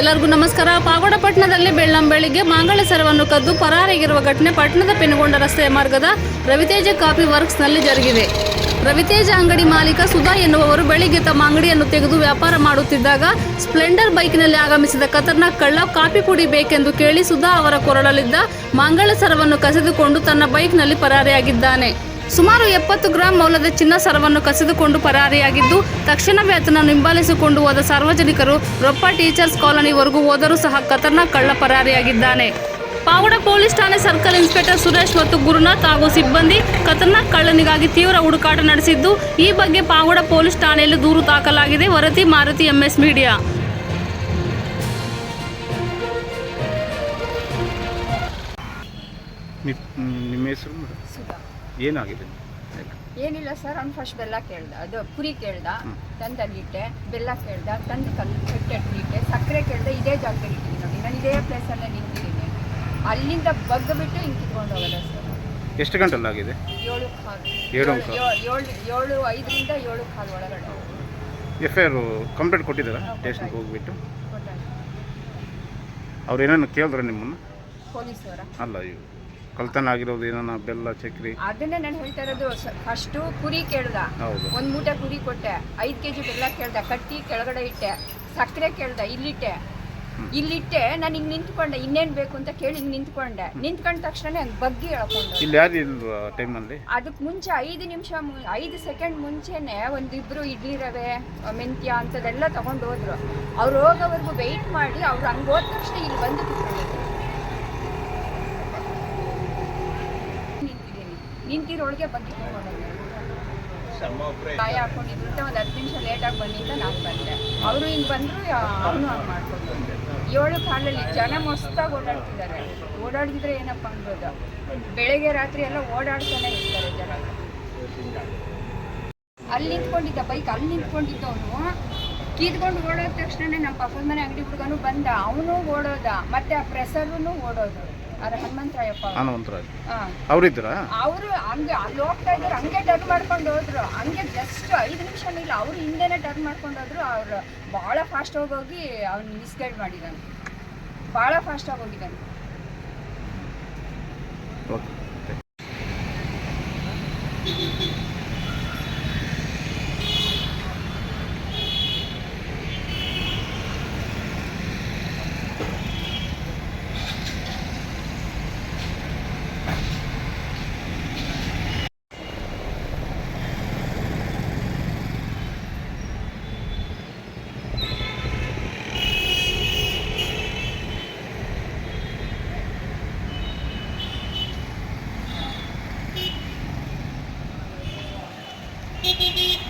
ಎಲ್ಲರಿಗೂ ನಮಸ್ಕಾರ. ಪಾಗೋಡ ಪಟ್ಟಣದಲ್ಲಿ ಬೆಳ್ಳಂ ಬೆಳಿಗ್ಗೆ ಮಾಂಗಳ ಸರವನ್ನು ಕದ್ದು ಪರಾರಿಗಿರುವ ಘಟನೆ ಪಟ್ಟಣದ ಪೆನುಗೊಂಡ ರಸ್ತೆಯ ಮಾರ್ಗದ ರವಿತೇಜ ಕಾಫಿ ವರ್ಕ್ಸ್ನಲ್ಲಿ ಜರುಗಿದೆ. ರವಿತೇಜ ಅಂಗಡಿ ಮಾಲೀಕ ಸುಧಾ ಎನ್ನುವವರು ಬೆಳಿಗ್ಗೆ ತಮ್ಮ ಅಂಗಡಿಯನ್ನು ತೆಗೆದು ವ್ಯಾಪಾರ ಮಾಡುತ್ತಿದ್ದಾಗ ಸ್ಪ್ಲೆಂಡರ್ ಬೈಕ್ನಲ್ಲಿ ಆಗಮಿಸಿದ ಖತರ್ನಾಕ್ ಕಳ್ಳ ಕಾಫಿ ಪುಡಿ ಬೇಕೆಂದು ಕೇಳಿ ಸುಧಾ ಅವರ ಕೊರಳಲಿದ್ದ ಮಾಂಗಳ ಸರವನ್ನು ಕಸಿದುಕೊಂಡು ತನ್ನ ಬೈಕ್ನಲ್ಲಿ ಪರಾರಿಯಾಗಿದ್ದಾನೆ. ಸುಮಾರು ಎಪ್ಪತ್ತು ಗ್ರಾಂ ಮೌಲ್ಯದ ಚಿನ್ನ ಸರವನ್ನು ಕಸಿದುಕೊಂಡು ಪರಾರಿಯಾಗಿದ್ದು ತಕ್ಷಣವೇ ಆತನನ್ನು ಹಿಂಬಾಲಿಸಿಕೊಂಡು ಹೋದ ಸಾರ್ವಜನಿಕರು ರೊಪ್ಪ ಟೀಚರ್ಸ್ ಕಾಲೋನಿವರೆಗೂ ಹೋದರೂ ಸಹ ಖತರ್ನಾಕ್ ಕಳ್ಳ ಪರಾರಿಯಾಗಿದ್ದಾನೆ. ಪಾವಡ ಪೊಲೀಸ್ ಠಾಣೆ ಸರ್ಕಲ್ ಇನ್ಸ್ಪೆಕ್ಟರ್ ಸುರೇಶ್ ಮತ್ತು ಗುರುನಾಥ್ ಹಾಗೂ ಸಿಬ್ಬಂದಿ ಖತರ್ನಾಕ್ ಕಳ್ಳನಿಗಾಗಿ ತೀವ್ರ ಹುಡುಕಾಟ ನಡೆಸಿದ್ದು ಈ ಬಗ್ಗೆ ಪಾವಡ ಪೊಲೀಸ್ ಠಾಣೆಯಲ್ಲಿ ದೂರು ದಾಖಲಾಗಿದೆ. ವರದಿ ಮಾರುತಿ ಎಂಎಸ್ ಮೀಡಿಯಾ. ನಿಮ್ಮ ಹೆಸರು ಸುಧಾ. ಏನಾಗಿದೆ? ಏನಿಲ್ಲ ಸರ್ ಅವ್ನು ಫಸ್ಟ್ ಬೆಲ್ಲ ಕೇಳ್ದ ಅದು ಪುರಿ ಕೇಳ್ದ ತಂದು ಅಲ್ಲಿಟ್ಟೆ ಬೆಲ್ಲ ಕೇಳ್ದ ತಂದು ಕಲ್ ಕಟ್ಟಿಟ್ಟೆ ಸಕ್ಕರೆ ಕೇಳ್ದೆ ಇದೇ ಜಾಗದಲ್ಲಿ ಇಟ್ಟಿದ್ದೀನಿ ನೋಡಿ ನಾನು ಇದೇ ಪ್ಲೇಸಲ್ಲೇ ನಿಂತಿದ್ದೀನಿ. ಅಲ್ಲಿಂದ ಬಗ್ಗ ಬಿಟ್ಟು ಹಿಂಗೆ ಕಿತ್ಕೊಂಡು ಹೋಗೋದ ಸರ್. ಎಷ್ಟು ಗಂಟೆಲ್ಲಾಗಿದೆ ಏಳು ಕಾಲು. ಏಳು ಏಳು- ಏಳು ಐದರಿಂದ ಏಳು ಕಾಲು ಒಳಗಡೆ. ಎಫ್ ಐ ಆರ್ ಕಂಪ್ಲೇಂಟ್ ಕೊಟ್ಟಿದ್ದಾರಾ? ಸ್ಟೇಷನ್ಗೆ. ಹೋಗ್ಬಿಟ್ಟು? ಅವ್ರು ಏನೇನು ಕೇಳಿದ್ರೆ ನಿಮ್ಮನ್ನು? ಪೊಲೀಸವರ ಅಲ್ಲ ಇವು ಕಳ್ತನ ಆಗಿರೋದು ಏನನ್ನ ಬೆಲ್ಲ ಚಕ್ರಿ? ಅದನ್ನೇ ನಾನು ಹೇಳ್ತಾ ಇರೋದು ಫಸ್ಟು ಕುರಿ ಕೇಳ್ದ. ಹೌದು. ಒಂದು ಮೂಟೆ ಕುರಿ ಕೊಟ್ಟೆ. ಐದ್ ಕೆ ಜಿ ಬೆಲ್ಲ ಕೇಳ್ದ ಕಟ್ಟಿ ಕೆಳಗಡೆ ಇಟ್ಟೆ ಸಕ್ಕರೆ ಕೇಳ್ದ ಇಲ್ಲಿಟ್ಟೆ. ಇಲ್ಲಿಟ್ಟೆ ನಾನು ಹಿಂಗ್ ನಿಂತ್ಕೊಂಡೆ ಇನ್ನೇನ್ ಬೇಕು ಅಂತ ಕೇಳಿ ಹಿಂಗೆ ನಿಂತ್ಕೊಂಡೆ. ನಿಂತ್ಕೊಂಡ ತಕ್ಷಣ ಹಂಗೆ ಬಗ್ಗಿ ಹೇಳ್ಕೊಂಡು ಇಲ್ಲಿ ಯಾರು ಇಲ್ವಾ ಟೈಮ್ನಲ್ಲಿ ಅದಕ್ಕೆ ಮುಂಚೆ ಐದು ನಿಮಿಷ ಐದು ಸೆಕೆಂಡ್ ಮುಂಚೆನೆ ಒಂದಿಬ್ರು ಇಡ್ಲಿ ರವೆ ಮೆಂತ್ಯ ಅಂಥದ್ದೆಲ್ಲ ತಗೊಂಡು ಹೋದ್ರು. ಅವ್ರು ಹೋಗೋವರೆಗೂ ವೆಯ್ಟ್ ಮಾಡಿ ಅವ್ರು ಹಂಗೆ ಹೋದ ತಕ್ಷಣ ಇಲ್ಲಿ ಬಂದು ಕೂತ್ಕೊಂಡಿದ್ರು ನಿಂತಿದ್ದೀನಿ ನಿಂತಿರೋಳಿಗೆ ಬಗ್ಗೆ ಕಾಯ ಹಾಕೊಂಡಿದ್ರು ಅಂತ ಒಂದು ಹತ್ತು ನಿಮಿಷ ಲೇಟಾಗಿ ಬನ್ನಿ ಅಂತ ನಾನು ಬಂದೆ. ಅವರು ಹಿಂಗೆ ಬಂದರು ಅವನು ಹಂಗೆ ಮಾಡ್ಕೊಂಡು ಏಳು ಕಾಲಲ್ಲಿ ಜನ ಮಸ್ತಾಗಿ ಓಡಾಡ್ತಿದ್ದಾರೆ. ಓಡಾಡಿದ್ರೆ ಏನಪ್ಪ ಅನ್ಬೋದು? ಬೆಳಗ್ಗೆ ರಾತ್ರಿ ಎಲ್ಲ ಓಡಾಡ್ತಾನೆ ಇರ್ತಾರೆ ಜನ. ಅಲ್ಲಿ ನಿಂತ್ಕೊಂಡಿದ್ದ ಬೈಕ್ ಅಲ್ಲಿ ನಿಂತ್ಕೊಂಡಿದ್ದವನು ಕೀದ್ಕೊಂಡು ಓಡೋದ ತಕ್ಷಣ ನಮ್ಮ ಪಪ್ಪನ ಮನೆ ಅಂಗಡಿ ಹುಡುಗನು ಬಂದ. ಅವನು ಓಡೋದ ಮತ್ತೆ ಆ ಪ್ರೆಸರ್ನು ಓಡೋದು. ಅದ್ರ ಹನುಮಂತರಾಯಪ್ಪ ಹನುಮಂತರಾಜ್ ಹಾಂ. ಅವರಿದ್ದೀರಾ? ಅವರು ಹಂಗೆ ಅಲ್ಲಿ ಹೋಗ್ತಾ ಇದ್ರು ಹಂಗೆ ಟರ್ನ್ ಮಾಡ್ಕೊಂಡು ಹೋದ್ರು. ಹಂಗೆ ಜಸ್ಟ್ ಐದು ನಿಮಿಷ ಇಲ್ಲ ಅವ್ರು ಹಿಂದೆನೆ ಟರ್ನ್ ಮಾಡ್ಕೊಂಡು ಹೋದ್ರು. ಅವ್ರು ಭಾಳ ಫಾಸ್ಟ್ ಹೋಗಿ ಅವ್ನು ಮಿಸ್ಗೈಡ್ ಮಾಡಿದ್ದಾನೆ ಭಾಳ ಫಾಸ್ಟ್ ಹೋಗಿದ್ದಾನೆ. ಓಕೆ. beep beep.